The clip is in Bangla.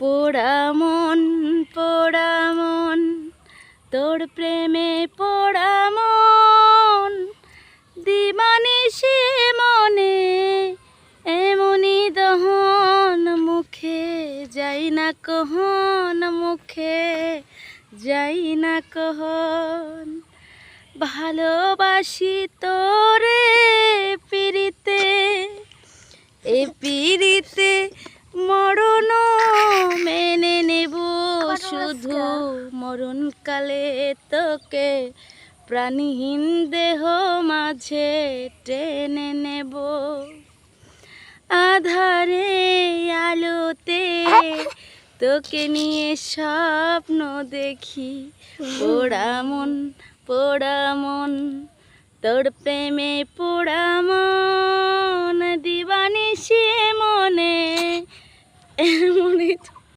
পোড়া মন পোড়া মন তোর প্রেমে পোড়া মন দিবানিসে মনে এমনি দহন, মুখে যাই না কহন, মুখে যাই না কহন। ভালোবাসি তোরে পিরিতে এ পিরিতে মরণ মেনে নেব শুধু মরণকালে তোকে প্রাণীহীন দেহ মাঝে টেনে নেব। আধারে আলোতে তোকে নিয়ে স্বপ্ন দেখি। পোড়া মন পোড়া মন তোর প্রেমে পোড়া মন দিবানি সে মনে মনে তো।